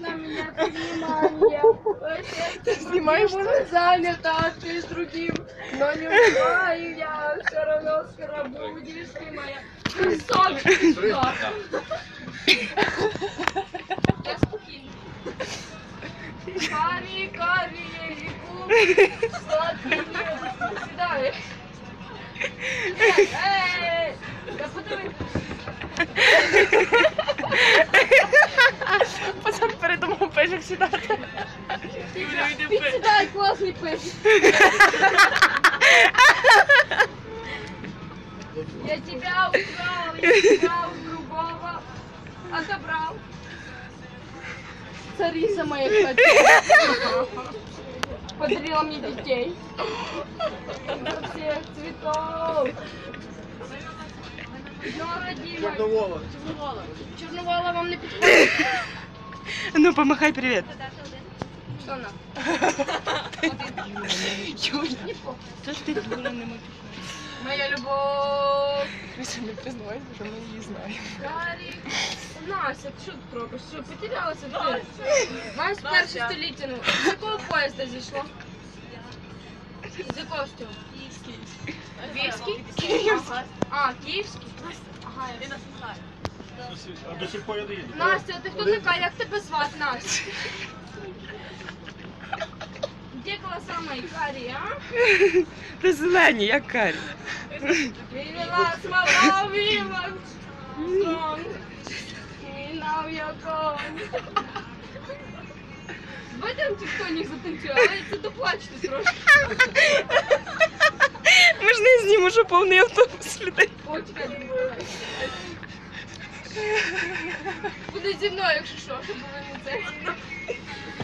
на меня внимание. Ты снимаешь Может, занята, а ты с другим. Но не узнаю я, все равно скоро будешь ты моя. Красавчик. Я спокійно. Карі, карі, губи, сладкі, сідай. Ей, Днем родимой. Чорновола. Черновола вам не підходить. Ну, помахай привіт. Що на? Юля, Не похуй. це ж ти дура не можеш. Моя любов. Ми не признавайся, що ми її знаємо. Гарі. Настя, ти що тут робиш? Що, потерялася ти? Маєш перше століття, ну. З якого поїзда зійшло? З якого ж цього? Київський. Київський? А, київський? Ага, я А до сих пор я не їду. Настя, ти хто така? Як тебе звати, Настя? Де голоса мої карі, а? Ти зелені, як карі. Вільна strong. І now you're gone. Давайте тіктонік затанцює, але це доплачте трошки. Ми ж не знімемо, що повний автобус людей. О, чекай, не виходь. Буде зі мною, якщо що, щоб ви не це.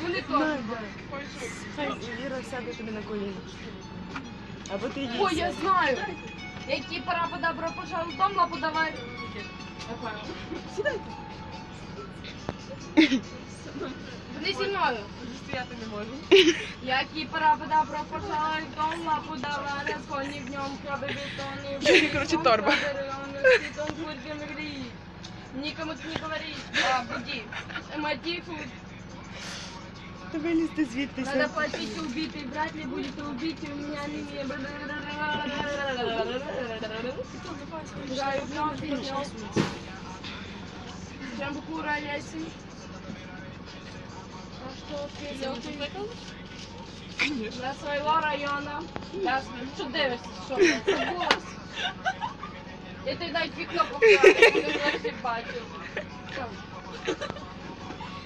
Вони теж. Хай Віра сяде тобі на коліна. Або ти їй. Ой, я знаю. Які пора добро пожалуй, дом лапу давай. Сідайте. Вони зі мною. Стояти не можу. Які пора добро пожалуй, дом лапу давай, розгоні в ньому краби бетони. Короче, торба. Никому ты не говори, а буди. Мотив, Вилізти звідти. надо платить убитый, вряд ли будет убить у меня не Играю в нем песню. Чем кура ясен. А что ты Конечно. Для своего района. Ясно. Що дивишся? Що це? Забулась? Я ти дай покраю, не легше бачу.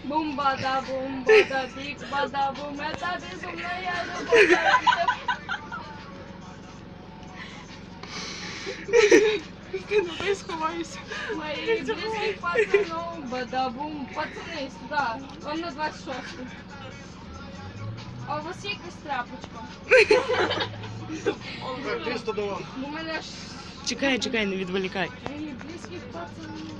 Бумба да бумба да бік да бум, это безумная любовь. Ти на той сховаюся. Мои близких пацанов, бадабум. Пацани, сюди. Вам на 26. А у вас є якась тряпочка? Так, 300 до вам. У мене ж Чекай, чекай, не відволікай. близьких пацанів.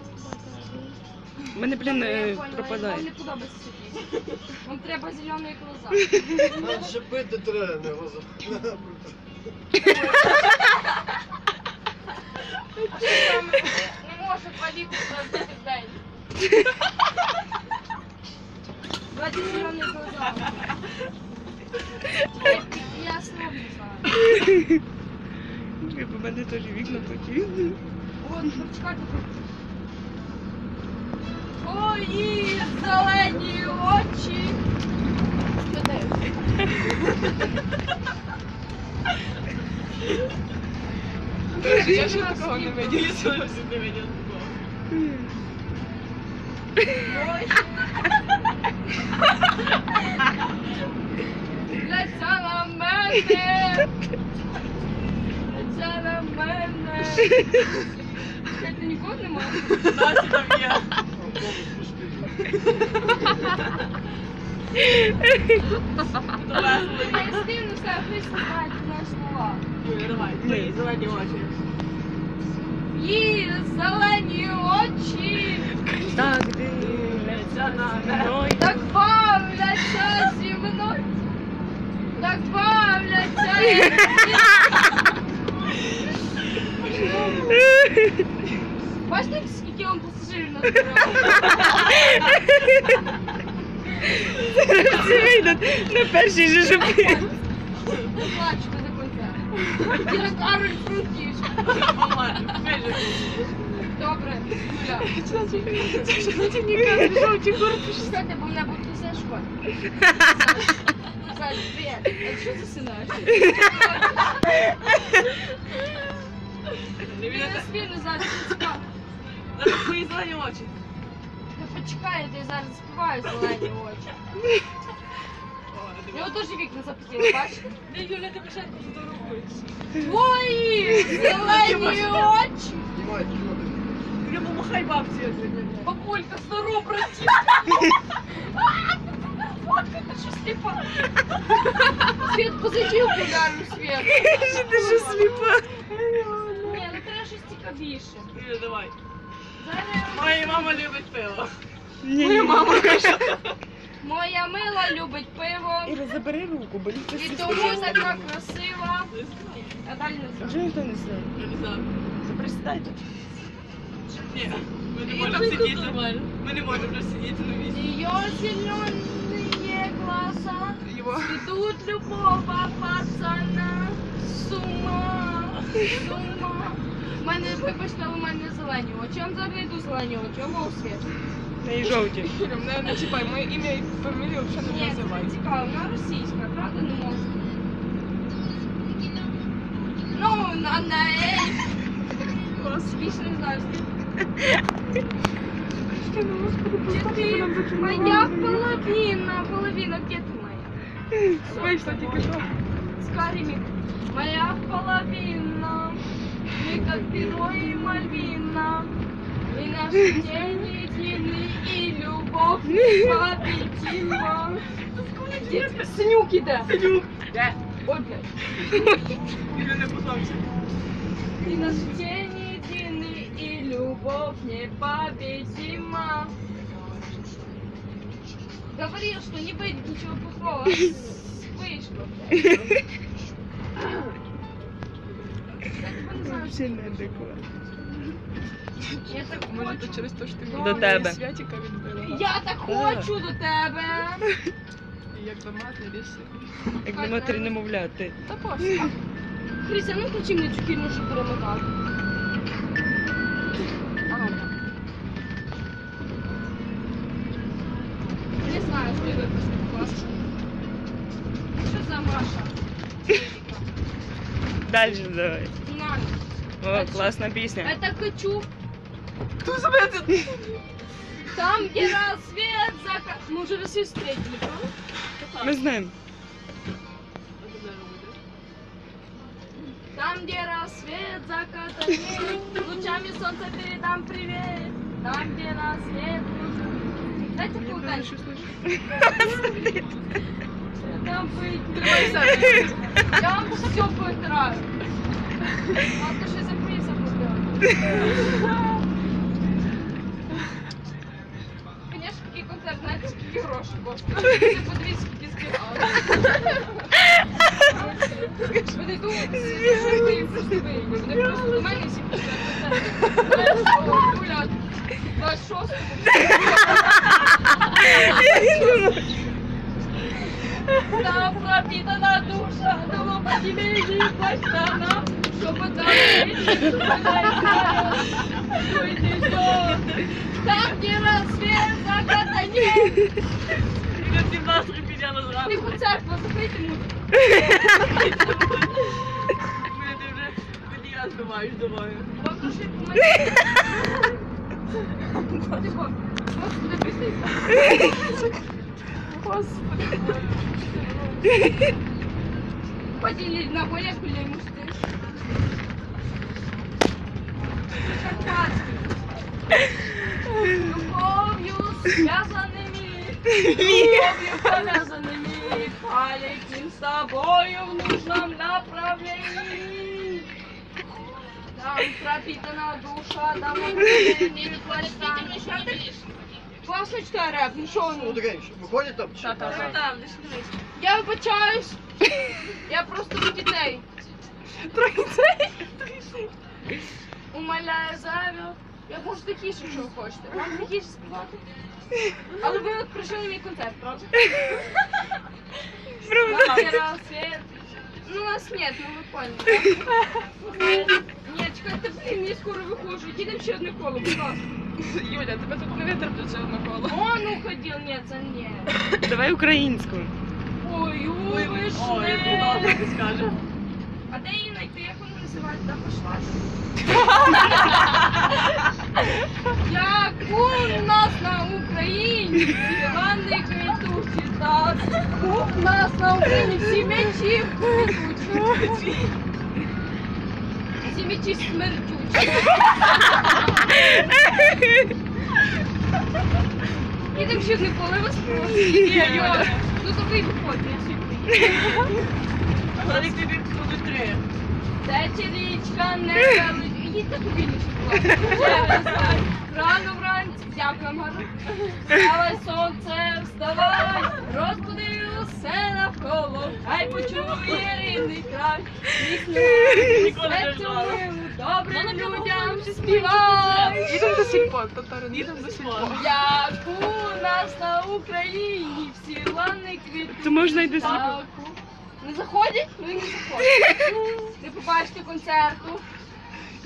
У мене, блін, е, Вам пропадає. не подобається цей пісню. Вам треба зелені глаза. Нам ще пити треба, не глаза. Не може паліку зробити в день. Давайте зелені глаза. Я- Я слово знаю. Чекай, бо в мене теж вікна такі. От, почекайте. Твої зелені очі. Що ти? Я ще такого не виділа. Ляця на мене. Ляця на мене. Чекайте, нікого немає? Настя там є. Автобус пустий. Я стину все, ви слухайте наші слова. Давай, твої зелені очі. Її зелені очі. Так дивляться на мною. Так бавляться зі мною. Так бавляться. Бачите, скільки вам пасажирів назбирали? на, на першій же жопі. Не плач, що за концерт. Діна Кароль Франківська. Добре, Юля. Кстати, бо мене буде все шкода. Саш, привіт. А що ти синаєш? Ти не спільно зараз цікаво. Твої зелені очі. Та почекай, я зараз співаю зелені очі. Я теж вікна запотіла, бачите? Юля, ти початку фотографуєш. Твої зелені очі! Знімай, чого ти? Юля, помахай бабці. Бабулька, стару братів! Фотка, ти що сліпа? Світ, позичи окулярну світ. Що ти що сліпа? Ні, ну треба щось цікавіше. Юля, давай. Зараз я Моя мама любить пиво. Ні, мама каже. Моя мила любить пиво. Іра, забери руку, бо ніхто І тому така красива. А далі не Вже знаю. ніхто не знає. Я не знаю. Ні, ми не І можемо сидіти. Ми не можемо вже сидіти на місці. Ее зеленые глаза Ведут любого пацана С ума, с ума У мене, вибачте, у мене зелені очі. Я вам зараз знайду зелені очі, мов світ. Та й жовті. Юля, мене не чіпай, моє ім'я і фамілію взагалі Ні, це не цікаво, вона російська, правда не можу. Ну, на неї. Більше не знаю. Где ты? Моя половина, половина, где ты моя? Вийшла тільки що. С карими. Моя половина, мы как перо и мальвина. И наши день едины, и любовь непобедима. Где ты? Снюк иде. Сидюк. Де? Ой, блядь. Юля не послався. И наш день единый, и любовь непобедима. Говорил, что не выйдет ничего плохого. Вышло, блядь. Я тебе не не Може, це через те, що ти До тебе. Святіка відбила. Я так хочу до тебе. Як до матері ріши. Як до матері немовляти. Та пофіг. Хрися, ну включи мені цю фільму, щоб перемотати. Не знаю, що я клас. Що за Маша? Далі давай. На, О, класна пісня. это хочу. Себе це? Там, где рассвет закат. Мы уже рассвет встретили, правда? Ми знаємо. Там, где рассвет закатанет, лучами солнца передам привет. Там, где рассвет. Дайте полканчик. Там быть. Конечно, такий концерт, знаєте, скільки грошей коштує. Це по 200 збирали. Вони думають, що ти просто вийде. Вони просто до мене всі пішли. Гуляти. 26 Та пропитана душа, но подивили плащана, чтобы там Там, где рассвет закатанет. Юля, ти настрій підняла Ти зранку. концерт, закрийте музику. Юля, ти вже мені раз думаєш, думаю. Покажи мене. Тихо. Господи, пісня. Господи. Поділіть на молекулі мусти. Карпатський. Любов'ю связанными, любовью повязанными, полетим с тобою в нужном направлении. Там пропитана душа, там не Класно читає реп, ну що Ну, ну? таке, виходять там. Там, десь дивись. Я вибачаюсь. Я просто до дітей. Умоляю, завів. Я можу тихіше, якщо ви хочете. Вам тихіше співати. Але ви от прийшли на мій концерт, правда? Раз. Ну, нас нет, ну ви поняли. так? Ні, чекайте, блін, я скоро виходжу. Їдемо ще одне коло, будь ласка. Юля, тебе тут не витерплю ще одне коло. О, ну ходил, нет, це ні. Давай українську. Ой, ой, ви ж Ой, не. ладно, ти скажеш. А де її називають Дахошлач. Яку у нас на Україні Івани квітучі та у нас на Україні всі мечі квітучі. Всі. І там ще не полилось просто. Ну то ви виходите, я ще приїду. Але тобі буде три. Тече річка, не велич. Їдьте повільніше, будь ласка. Рано вранці, дякую, гарно. Вставай, сонце, вставай, розбуди усе навколо, хай почує рідний край. Не серцю милу, добрим людям співай. Їдемо до сільпо, Татарин, їдемо до сільпо. Як у нас на Україні всі лани квітуть. То можна йти сліпо. Не заходять? Ну і не заходять. Не побачите концерту.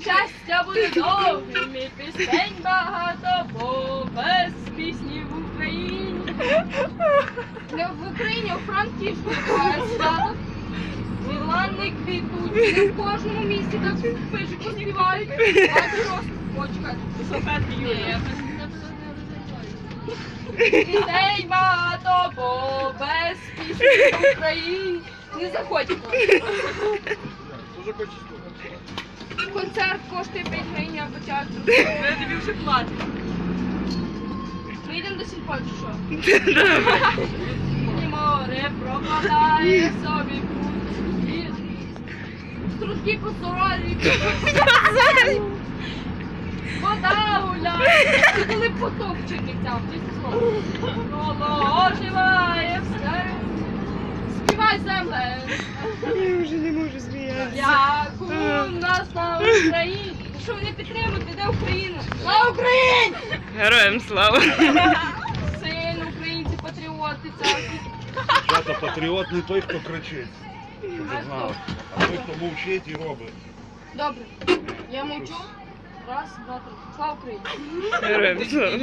Щастя буде довгим, і пісень багато, бо без пісні в Україні. Не в Україні, а у Франківську буває свято. Квітуть, не в кожному місті так пишуть, поспівають. Давайте просто почекайте. Софетки, Юля. Пісень багато, бо без пісні в Україні. Не заходьте. Концерт коштує 5 гривень на початку. Ми тобі вже платимо. Ми йдемо до сільпо, чи що? І море прокладає собі путь. І Струтки по соролі. Вода гуляє. Це коли потоп в Чернівцях, чисте слово. Коло оживає все. Співай земле. Я вже не можу сміятися. Як у нас на Україні. Що ви не підтримуєте, де Україна? На Україні! Героям слава. Син, українці, патріоти, царки. Дівчата, патріот не той, хто кричить, щоб А ви знали. А той, хто мовчить і робить. Добре. Я мовчу. Раз, два, три. Слава Україні! Героям слава.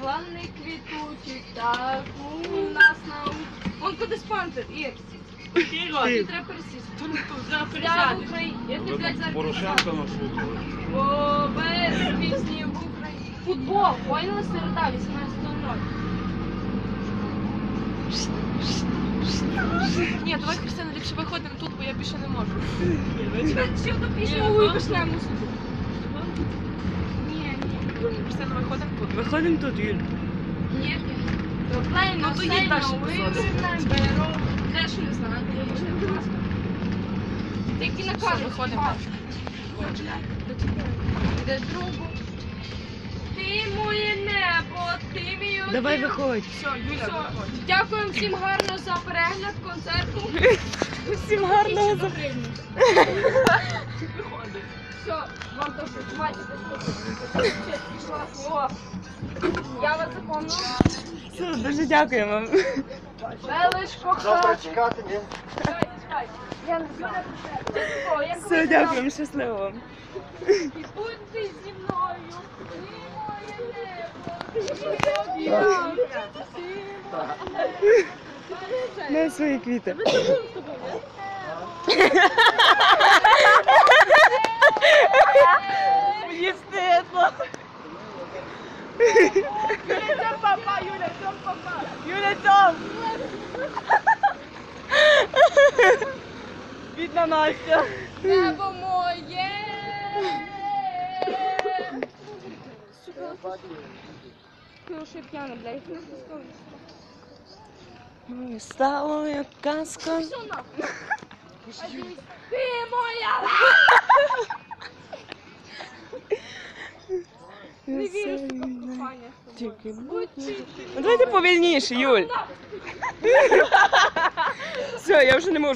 Плани квітучі, так у нас на Україні. Вон кудись пантер, Ір. Кіро, Тобі треба пересісти. тут тут зараз Я в присядеш. Україні. Я тобі Ви блядь, зараз Порошенка пересяду. наслухали. Бо без пісні в Україні. Футбол. Поняла середа, 18.00. Ні, давай, Христина, ліпше виходимо тут, бо я більше не можу. Ще одну пісню Ні, випишнемо. Ні, ні. Христина, виходимо тут. Виходимо тут, Юль. Ні. Плей Ну, на то їдь далі, вивернемо. Теж не знаю, будь ласка. Тільки на камеру. виходимо. Де другу. Ти моє небо, ти мій один. Давай виходь. Все, Юля, виходь. Дякуємо всім гарно за перегляд концерту. Всім гарного за. Виходить. Все, вам бачите, що О, я вас запомнила. Все, дуже дякую вам. Величко, Завтра Все, дякую, щасливо вам. І будь ти зі мною, ти моє небо, ти моє небо. Не свої квіти. Ми це будемо з тобою, Мені стидно. Юля, цьом папа. Юля, цьом. Бідна Настя. Небо моє. Сука, ну що я п'яна, блядь, не пускаю. Ой, Стало як казка. Все нахуй. Ти моя. Не вірю, що таке кохання. Тільки Будь чистий. Ну, Давайте повільніше, Юль. Все, я вже не можу.